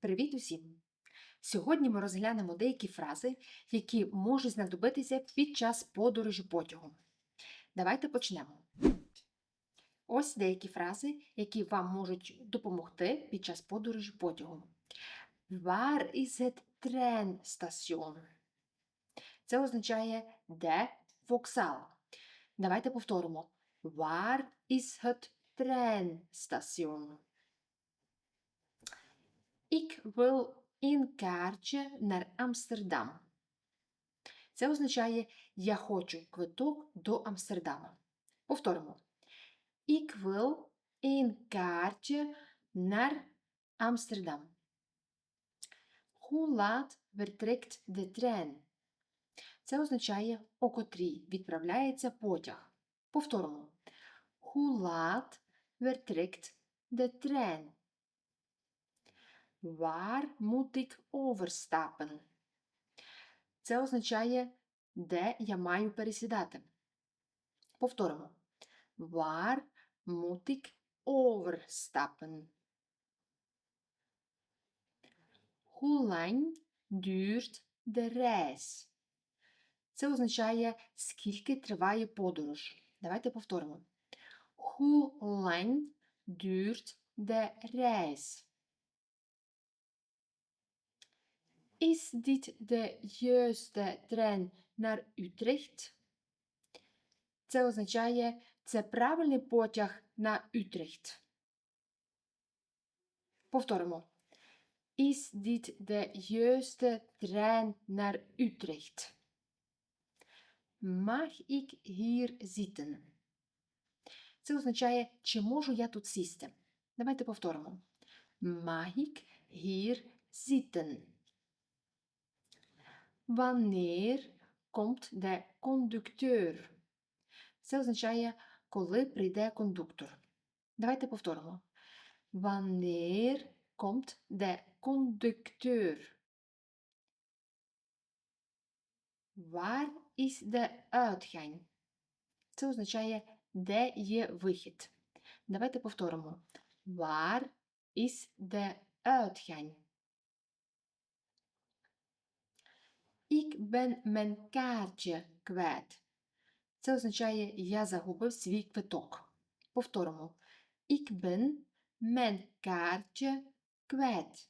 Привіт усім! Сьогодні ми розглянемо деякі фрази, які можуть знадобитися під час подорожі потягом. Давайте почнемо. Ось деякі фрази, які вам можуть допомогти під час подорожі потягом. Waar is het treinstation? Це означає де вокзал. Давайте повторимо. Waar is het treinstation? Ik wil een kaartje naar Амстердам. Це означає я хочу квиток до Амстердама. Повторимо. Ik wil een kaartje naar Amsterdam. Hoe laat vertrekt de trein? Це означає о котрій відправляється потяг. Повторимо. Hoe laat vertrekt de trein? Waar moet ik? Це означає, де я маю пересідати. Повторимо. Waar moet ik overstappen? Hoe lang duurt? Це означає, скільки триває подорож. Давайте повторимо. Hoe lang duurt de reis? Is dit de juiste trein naar Utrecht? Це означає, це правильний потяг на Утрехт. Повторимо. Is dit de juiste trein naar Utrecht? Mag ik hier zitten? Це означає, чи можу я тут сісти. Давайте повторимо. Mag ik hier zitten? Wanneer komt de conducteur? Це означає, коли прийде кондуктор. Давайте повторимо. Wanneer komt de conducteur? Waar is de uitgang? Це означає, де є вихід. Давайте повторимо. Waar is de uitgang? Ik ben mijn kaartje kwijt. Це означає я загубив свій квиток. Повторимо. Ik ben mijn kaartje kwijt.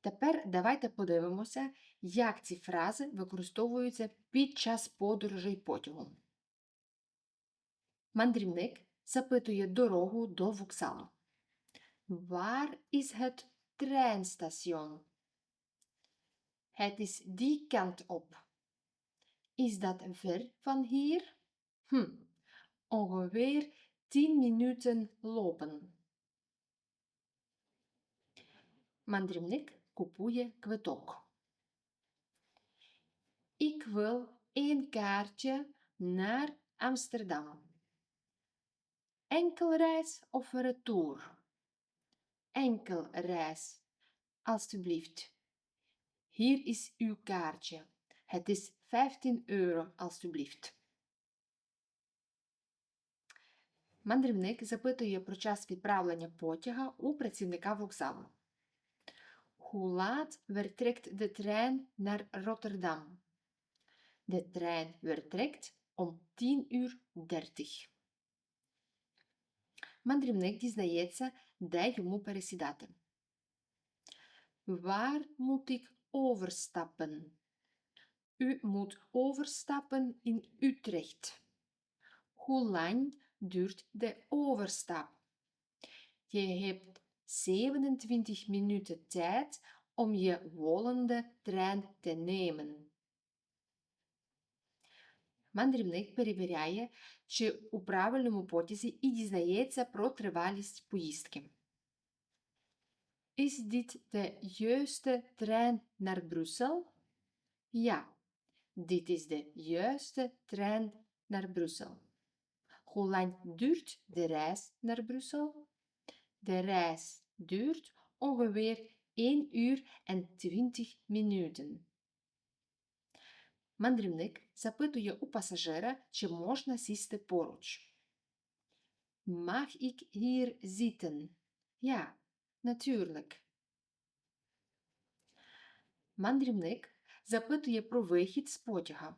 Тепер давайте подивимося, як ці фрази використовуються під час подорожей потягом. Мандрівник запитує дорогу до вокзалу. Waar is het treinstation? Het is die kant op. Is dat ver van hier? Hm, ongeveer 10 minuten lopen. Mandrimnik kupuje kwetok. Ik wil één kaartje naar Amsterdam. Enkelreis of retour? Enkelreis, alstublieft. Hier is uw kaartje. Het is 15 euro, alstublieft. Мандрівник запитує про час відправлення потяга у працівника вокзалу. Hoe laat vertrekt de trein naar Rotterdam? De trein vertrekt om 10 uur 30. Мандрівник дізнається, де йому пересідати. Waar moet ik overstappen? U moet overstappen in Utrecht. Hoe lang duurt de overstap? Je hebt 27 minuten tijd om je volgende trein te nemen. Мандрівник перевіряє, чи у правильному потязі і дізнається про тривалість поїздки. Is dit de juiste trein naar Brussel? Ja, dit is de juiste trein naar Brussel. Hoe lang duurt de reis naar Brussel? De reis duurt ongeveer 1 uur en 20 minuten. Мандрівник запитує у пасажира, чи можна сісти поруч. Mag ik hier zitten? Ja, Natuurlijk. Мандрівник запитує про вихід з потяга.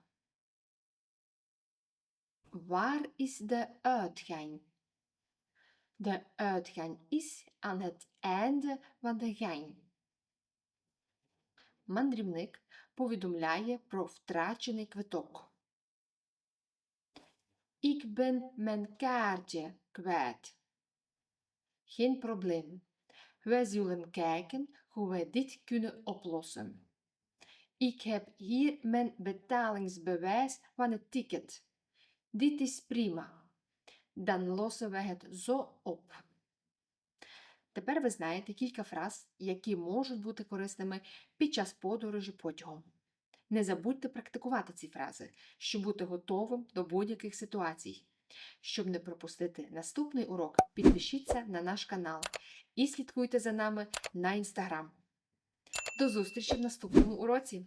Waar is de uitgang? De uitgang is aan het einde van de gang. Мандрівник повідомляє про втрачений квиток. Ik ben mijn kaartje kwijt. Geen probleem. Wij zullen kijken hoe wij dit kunnen oplossen. Ik heb hier mijn betalingsbewijs van het ticket. Dit is prima. Dan lossen wij het zo op. Tепер ви знаєте кілька фраз, які можуть бути корисними під час подорожі потягом. Не забудьте практикувати ці фрази, щоб бути готовим до будь-яких ситуацій. Щоб не пропустити наступний урок, підпишіться на наш канал і слідкуйте за нами на інстаграм. До зустрічі в наступному уроці!